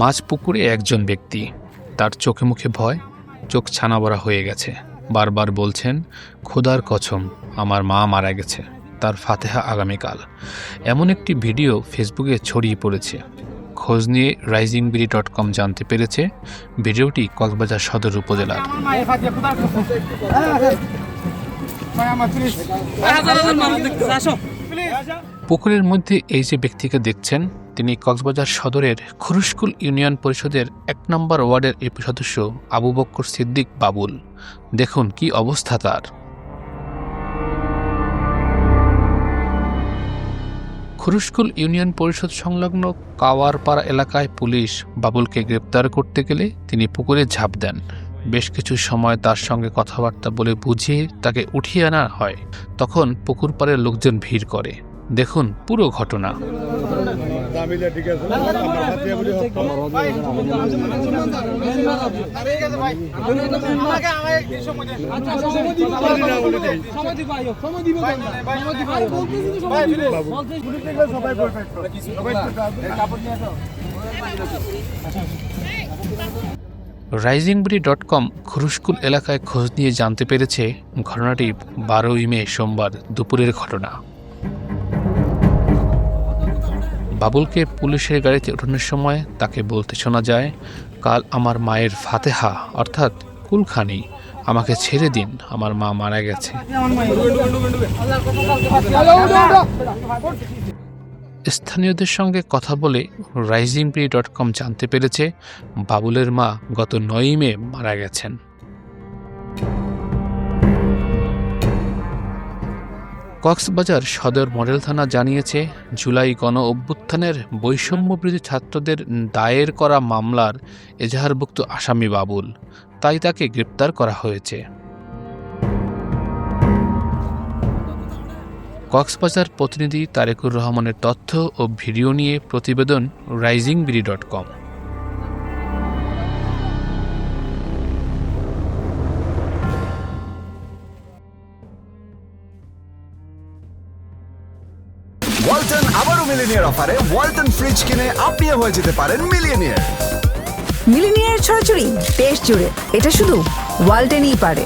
মাছ পুকুরে একজন ব্যক্তি তার চোখে মুখে ভয় চোখ ছানাবড়া হয়ে গেছে। বারবার বলছেন খোদার কছম আমার মা মারা গেছে তার ফাতেহা আগামীকাল। এমন একটি ভিডিও ফেসবুকে ছড়িয়ে পড়েছে। খোঁজ নিয়ে রাইজিং বিডি ডট কম জানতে পেরেছে ভিডিওটি কক্সবাজার সদর উপজেলার। আমার পুকুরের মধ্যে এই যে ব্যক্তিকে দেখছেন, তিনি কক্সবাজার সদরের খুরুশকুল ইউনিয়ন পরিষদের এক নম্বর ওয়ার্ডের এপি সদস্য আবু বক্কর সিদ্দিক বাবুল। দেখুন কি অবস্থা তার। খুরুশকুল ইউনিয়ন পরিষদ সংলগ্ন কাওয়ারপাড়া এলাকায় পুলিশ বাবুলকে গ্রেপ্তার করতে গেলে তিনি পুকুরে ঝাঁপ দেন। বেশ কিছু সময় তার সঙ্গে কথাবার্তা বলে বুঝিয়ে তাকে উঠিয়ে আনা হয়। তখন পুকুর পাড়ের লোকজন ভিড় করে। দেখুন পুরো ঘটনা। রাইজিংবিডি ডট কম খুরুশকুল এলাকায় খোঁজ নিয়ে জানতে পেরেছে ঘটনাটি বারোই মে সোমবার দুপুরের ঘটনা বাবুলকে পুলিশের গাড়িতে ওঠানোর সময় তাকে বলতে শোনা যায় কাল আমার মায়ের ফাতেহা অর্থাৎ কুলখানি আমাকে ছেড়ে দিন আমার মা মারা গেছে স্থানীয়দের সঙ্গে কথা বলে রাইজিং প্রি ডট কম জানতে পেরেছে বাবুলের মা গত নয়ই মে মারা গেছেন। কক্সবাজার সদর মডেল থানা জানিয়েছে, জুলাই গণ অভ্যুত্থানের বৈষম্যবৃদ্ধি ছাত্রদের দায়ের করা মামলার এজাহারভুক্ত আসামি বাবুল। তাই তাকে গ্রেপ্তার করা হয়েছে। কক্সবাজার প্রতিনিধি তারেকুর রহমানের তথ্য ও ভিডিও নিয়ে প্রতিবেদন rising BD dot com Walton আবারও মিলিনিয়ার অফারে ওয়ালটন ফ্রিজ কিনে আপনিও হয়ে যেতে পারেন মিলিয়নিয়ার মিলিনিয়ার ছড়াছড়ি দেশ জুড়ে এটা শুধু ওয়ালটেনই পারে।